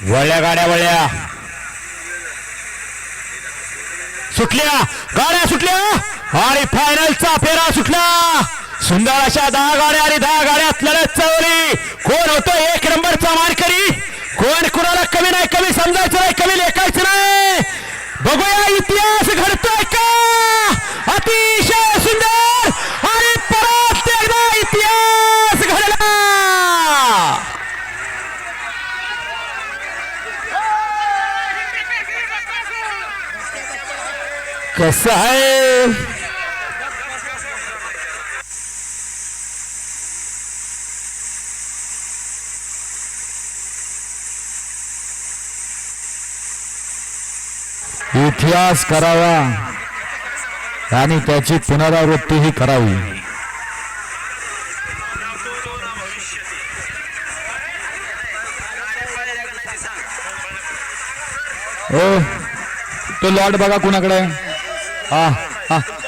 वळल्या गाड्या वळल्या. सुटल्या. गाड्या सुटल्या. आणि फायनलचा फेरा सुटला. सुंदर अशा दहा गाड्या आणि दहा गाड्यात लढत चावली कोण होतो एक नंबरचा मारकरी कोण कुणाला कमी नाही कमी समजायचं नाही कमी लेखायचं नाही? बघूया इतिहास घडतोय. कसं आहे? इतिहास करावा आणि त्याची पुनरावृत्तीही करावी. ओ तो लॉट बघा कुणाकडे 啊啊。